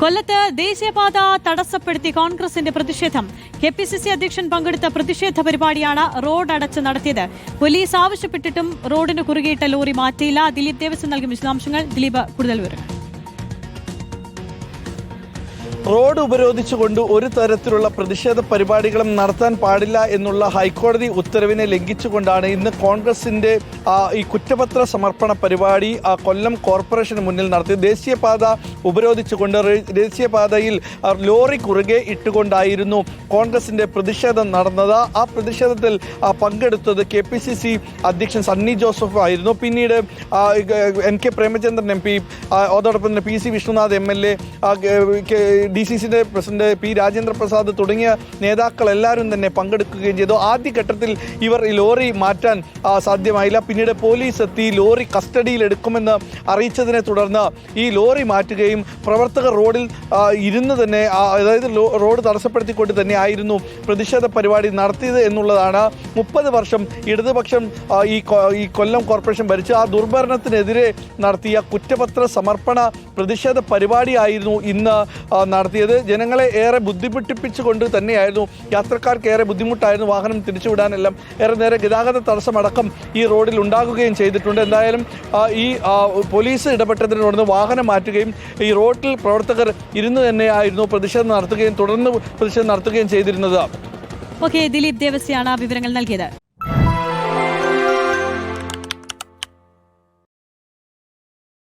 കൊല്ലത്ത് ദേശീയപാത തടസ്സപ്പെടുത്തി കോൺഗ്രസിന്റെ പ്രതിഷേധം. കെ പി സി സി അധ്യക്ഷൻ പങ്കെടുത്ത പ്രതിഷേധ പരിപാടിയാണ് റോഡ് അടച്ച് നടത്തിയത്. പോലീസ് ആവശ്യപ്പെട്ടിട്ടും റോഡിന് കുറുകിയിട്ട ലോറി മാറ്റിയില്ല. ദിലീപ് ദേവസ്വം നൽകിയ വിശദാംശങ്ങൾ. ദിലീപ് കൂടുതൽ വിവരങ്ങൾ. റോഡ് ഉപരോധിച്ചുകൊണ്ട് ഒരു തരത്തിലുള്ള പ്രതിഷേധ പരിപാടികളും നടത്താൻ പാടില്ല എന്നുള്ള ഹൈക്കോടതി ഉത്തരവിനെ ലംഘിച്ചുകൊണ്ടാണ് ഇന്ന് കോൺഗ്രസിന്റെ ഈ കുറ്റപത്ര സമർപ്പണ പരിപാടി കൊല്ലം കോർപ്പറേഷന് മുന്നിൽ നടത്തി ദേശീയപാത ഉപരോധിച്ചുകൊണ്ട് ദേശീയപാതയിൽ ലോറി കുറുകെ ഇട്ടുകൊണ്ടായിരുന്നു കോൺഗ്രസിന്റെ പ്രതിഷേധം നടന്നത്. ആ പ്രതിഷേധത്തിൽ പങ്കെടുത്തത് കെ പി സി സി അധ്യക്ഷൻ സണ്ണി ജോസഫ് ആയിരുന്നു. പിന്നീട് N K Premachandran M P അതോടൊപ്പം തന്നെ P C Vishnunath M L A D C സിയുടെ പ്രസിഡന്റ് പി രാജേന്ദ്ര പ്രസാദ് തുടങ്ങിയ നേതാക്കൾ എല്ലാവരും തന്നെ പങ്കെടുക്കുകയും ചെയ്തു. ആദ്യഘട്ടത്തിൽ ഇവർ ലോറി മാറ്റാൻ സാധ്യമായില്ല. പിന്നീട് പോലീസ് എത്തി ലോറി കസ്റ്റഡിയിൽ എടുക്കുമെന്ന് അറിയിച്ചതിനെ തുടർന്ന് ഈ ലോറി മാറ്റുകയും പ്രവർത്തകർ റോഡിൽ ഇരുന്ന് തന്നെ അതായത് റോഡ് തടസ്സപ്പെടുത്തിക്കൊണ്ട് തന്നെ ആയിരുന്നു പ്രതിഷേധ പരിപാടി നടത്തിയത് എന്നുള്ളതാണ് മുപ്പത് വർഷം ഇടതുപക്ഷം ഈ ഈ കൊല്ലം കോർപ്പറേഷൻ ഭരിച്ച ആ ദുർഭരണത്തിനെതിരെ നടത്തിയ കുറ്റപത്ര സമർപ്പണ പ്രതിഷേധ പരിപാടിയായിരുന്നു ഇന്ന് ആ, നടത്തിയത്. ജനങ്ങളെ ഏറെ ബുദ്ധിമുട്ടിപ്പിച്ചുകൊണ്ട് തന്നെയായിരുന്നു. യാത്രക്കാർക്ക് ഏറെ ബുദ്ധിമുട്ടായിരുന്നു വാഹനം തിരിച്ചുവിടാനെല്ലാം. ഏറെ നേരെ ഗതാഗത തടസ്സമടക്കം ഈ റോഡിൽ ഉണ്ടാകുകയും ചെയ്തിട്ടുണ്ട്. എന്തായാലും ഈ പോലീസ് ഇടപെട്ടതിനെ തുടർന്ന് വാഹനം മാറ്റുകയും ഈ റോഡിൽ പ്രവർത്തകർ ഇരുന്ന് തന്നെയായിരുന്നു പ്രതിഷേധം നടത്തുകയും തുടർന്ന് പ്രതിഷേധം നടത്തുകയും ചെയ്തിരുന്നത്. ഓക്കെ ദിലീപ് ദേവസ്യാണ് വിവരങ്ങൾ നൽകിയത്.